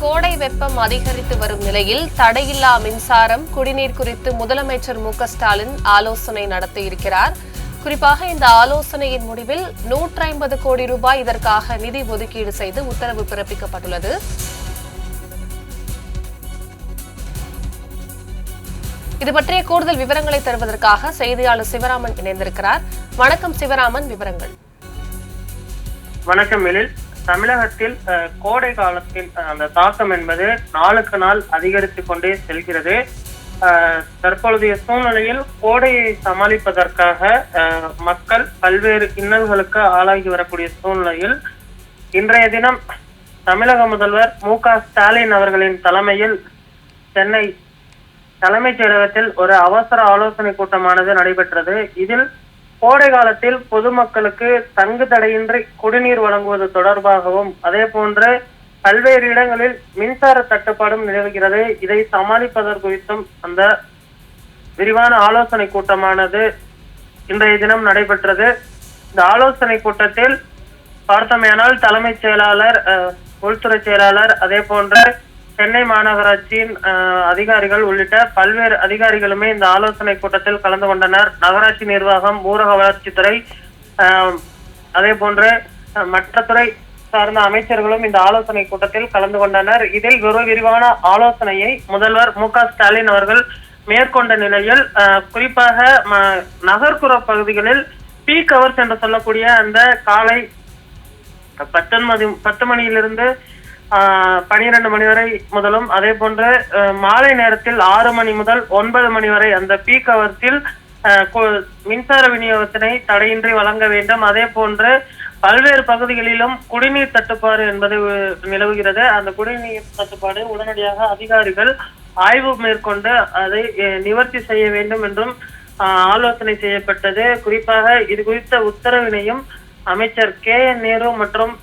கோடை வெப்பம் அதிகரித்து வரும் நிலையில் தடையில்லா மின்சாரம் குடிநீர் குறித்து முதலமைச்சர் மு ஸ்டாலின் ஆலோசனை நடத்தியிருக்கிறார் குறிப்பாக இந்த ஆலோசனையின் முடிவில் நூற்றி ஐம்பது கோடி ரூபாய் இதற்காக நிதி ஒதுக்கீடு செய்து உத்தரவு பிறப்பிக்கப்பட்டுள்ளது. இது பற்றிய கூடுதல் விவரங்களை தருவதற்காக செய்தியாளர் சிவராமன் இணைந்திருக்கிறார். வணக்கம் சிவராமன் விவரங்கள். வணக்கம் எழில். தமிழகத்தில் கோடை காலத்தில் அந்த தாக்கம் என்பது நாளுக்கு நாள் அதிகரித்து கொண்டே செல்கிறது. தற்பொழுதைய சூழ்நிலையில் கோடையை சமாளிப்பதற்காக அஹ், மக்கள் பல்வேறு இன்னல்களுக்கு ஆளாகி வரக்கூடிய சூழ்நிலையில் இன்றைய தினம் தமிழக முதல்வர் மு க ஸ்டாலின் அவர்களின் தலைமையில் சென்னை தலைமைச் செயலகத்தில் ஒரு அவசர ஆலோசனை கூட்டமானது நடைபெற்றது. இதில் கோடை காலத்தில் பொதுமக்களுக்கு தங்கு தடையின்றி குடிநீர் வழங்குவது தொடர்பாகவும் அதே போன்று பல்வேறு இடங்களில் மின்சார தட்டுப்பாடும் நிலவுகிறது. இதை சமாளிப்பதற்கு குறித்தும் அந்த விரிவான ஆலோசனை கூட்டமானது இன்றைய தினம் நடைபெற்றது. இந்த ஆலோசனை கூட்டத்தில் பார்த்தமையானால் தலைமைச் செயலாளர் அஹ், உள்துறை செயலாளர் அதே போன்று சென்னை மாநகராட்சியின் அதிகாரிகள் உள்ளிட்ட பல்வேறு அதிகாரிகளுமே இந்த ஆலோசனை கூட்டத்தில் கலந்து கொண்டனர். நகராட்சி நிர்வாகம் ஊரக வளர்ச்சித்துறை அஹ், அதே போன்று மற்ற துறை சார்ந்த அமைச்சர்களும் இந்த ஆலோசனை கூட்டத்தில் கலந்து கொண்டனர். இதில் ஒரு விரிவான ஆலோசனையை முதல்வர் மு ஸ்டாலின் அவர்கள் மேற்கொண்ட நிலையில் குறிப்பாக ம- நகர்ப்புற பகுதிகளில் பீக் அவர்ஸ் என்று சொல்லக்கூடிய அந்த காலை பத்தொன்பது பத்து மணியிலிருந்து பனிரெண்டு மணி வரை முதலும் அதே போன்று மாலை நேரத்தில் ஆறு மணி முதல் ஒன்பது மணி வரை அந்த பீக் அவர்த்தில் மின்சார விநியோகத்தினை தடையின்றி வழங்க வேண்டும். அதே போன்று பல்வேறு பகுதிகளிலும் குடிநீர் தட்டுப்பாடு என்பது நிலவுகிறது. அந்த குடிநீர் தட்டுப்பாடு உடனடியாக அதிகாரிகள் ஆய்வு மேற்கொண்டு அதை நிவர்த்தி செய்ய வேண்டும் என்றும் ஆலோசனை செய்யப்பட்டது. குறிப்பாக இது குறித்த உத்தரவினையும் அமைச்சர் கே என் நேரு மற்றும்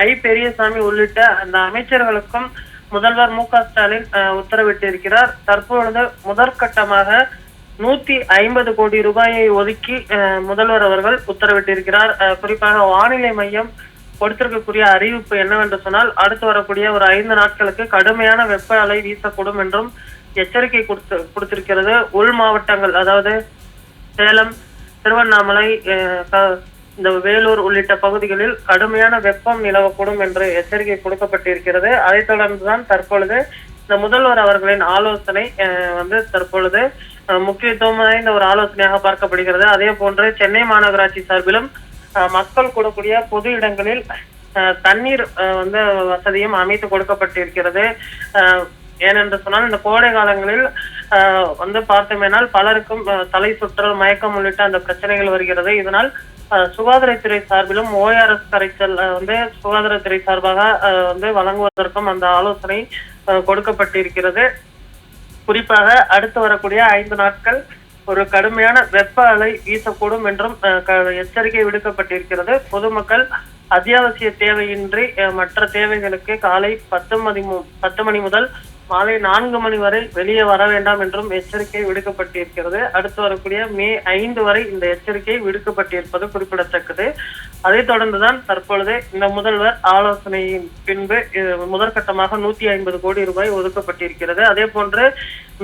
ஐ பெரியசாமி உள்ளிட்ட அந்த அமைச்சர்களுக்கும் முதல்வர் மு க ஸ்டாலின் உத்தரவிட்டிருக்கிறார். தற்பொழுது முதற்கட்டமாக நூத்தி ஐம்பது கோடி ரூபாயை ஒதுக்கி அஹ், முதல்வர் அவர்கள் உத்தரவிட்டிருக்கிறார். குறிப்பாக வானிலை மையம் கொடுத்திருக்கக்கூடிய அறிவிப்பு என்னவென்று சொன்னால் அடுத்து வரக்கூடிய ஒரு ஐந்து நாட்களுக்கு கடுமையான வெப்ப அலை வீசக்கூடும் என்றும் எச்சரிக்கை கொடுத்து கொடுத்திருக்கிறது. உள் மாவட்டங்கள் அதாவது சேலம் திருவண்ணாமலை க- இந்த வேலூர் உள்ளிட்ட பகுதிகளில் கடுமையான வெப்பம் நிலவக்கூடும் என்று எச்சரிக்கை கொடுக்கப்பட்டிருக்கிறது. அதைத் தொடர்ந்துதான் தற்பொழுது இந்த முதல்வர் அவர்களின் ஆலோசனை அஹ், வந்து தற்பொழுது அஹ், முக்கியத்துவம் வாய்ந்த ஒரு ஆலோசனையாக பார்க்கப்படுகிறது. அதே போன்று சென்னை மாநகராட்சி சார்பிலும் அஹ், மக்கள் கூடக்கூடிய பொது இடங்களில் அஹ், தண்ணீர் அஹ், வந்து வசதியும் அமைத்து கொடுக்கப்பட்டிருக்கிறது. அஹ், ஏனென்று சொன்னால் இந்த கோடை காலங்களில் வந்து பார்த்தோமேனால் பலருக்கும் தலை சுற்றல் மயக்கம் உள்ளிட்ட அந்த பிரச்சனைகள் வருகிறது. இதனால் சுகாதாரத்துறை சார்பிலும் ஓஆர்எஸ் கரைச்சல் வந்து சுகாதாரத்துறை சார்பாக வந்து வழங்குவதற்கும் அந்த ஆலோசனை கொடுக்கப்பட்டிருக்கிறது. குறிப்பாக அடுத்து வரக்கூடிய ஐந்து நாட்கள் ஒரு கடுமையான வெப்ப அலை வீசக்கூடும் என்றும் அஹ், எச்சரிக்கை விடுக்கப்பட்டிருக்கிறது. பொதுமக்கள் அத்தியாவசிய தேவையின்றி அஹ், மற்ற தேவைகளுக்கு காலை பத்து மணி மு- பத்து மணி முதல் மாலை நான்கு மணி வரை வெளியே வர வேண்டாம் என்றும் எச்சரிக்கை விடுக்கப்பட்டிருக்கிறது. அடுத்து வரக்கூடிய மே ஐந்து வரை இந்த எச்சரிக்கை விடுக்கப்பட்டிருப்பது குறிப்பிடத்தக்கது. அதைத் தொடர்ந்துதான் தற்பொழுது இந்த முதல்வர் ஆலோசனையின் பின்பு முதற்கட்டமாக நூத்தி ஐம்பது கோடி ரூபாய் ஒதுக்கப்பட்டிருக்கிறது. அதே போன்று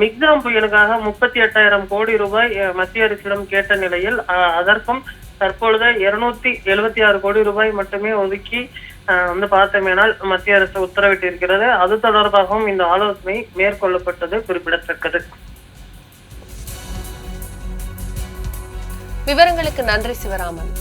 மிக்ஜாம் புயலுக்காக முப்பத்தி எட்டாயிரம் கோடி ரூபாய் மத்திய அரசிடம் கேட்ட நிலையில் அதற்கும் தற்பொழுது இருநூத்தி எழுபத்தி ஆறு கோடி ரூபாய் மட்டுமே ஒதுக்கி அஹ், வந்து பார்த்தோமேனால் மத்திய அரசு உத்தரவிட்டிருக்கிறது. அது தொடர்பாகவும் இந்த ஆலோசனை மேற்கொள்ளப்பட்டது குறிப்பிடத்தக்கது. விவரங்களுக்கு நன்றி சிவராமன்.